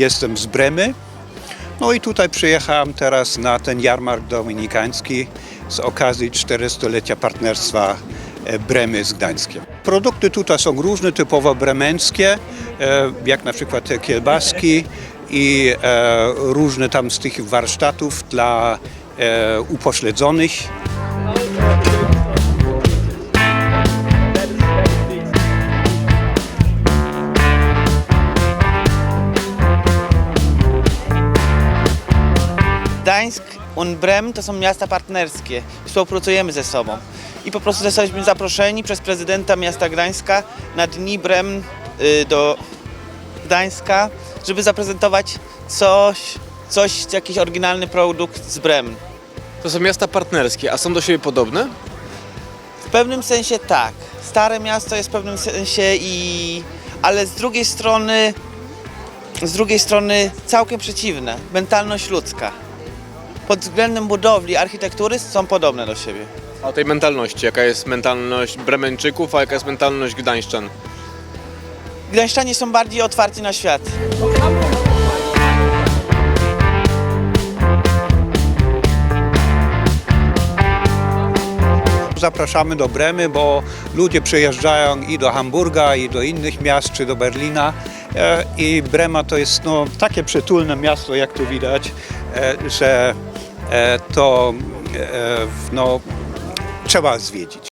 jestem z Bremy. No i tutaj przyjechałem teraz na ten jarmark dominikański z okazji 400-lecia partnerstwa e, Bremy z Gdańskiem. Produkty tutaj są różne, typowo bremeńskie, e, jak na przykład te kielbaski i e, różne tam z tych warsztatów dla upośledzonych. Gdańsk und Brem to są miasta partnerskie. Współpracujemy ze sobą. I po prostu zostaliśmy zaproszeni przez prezydenta miasta Gdańska na dni Brem y, do Gdańska, żeby zaprezentować coś, coś, jakiś oryginalny produkt z Brem. To są miasta partnerskie, a są do siebie podobne? W pewnym sensie tak. Stare miasto jest w pewnym sensie i... Ale z drugiej strony... Z drugiej strony całkiem przeciwne. Mentalność ludzka. Pod względem budowli, architektury są podobne do siebie. A o tej mentalności, jaka jest mentalność Bremeńczyków, a jaka jest mentalność Gdańszczan? Gdańszczanie są bardziej otwarci na świat. Zapraszamy do Bremy, bo ludzie przyjeżdżają i do Hamburga, i do innych miast, czy do Berlina. E, I Brema to jest no, takie przytulne miasto, jak tu widać, że e, to e, no, trzeba zwiedzić.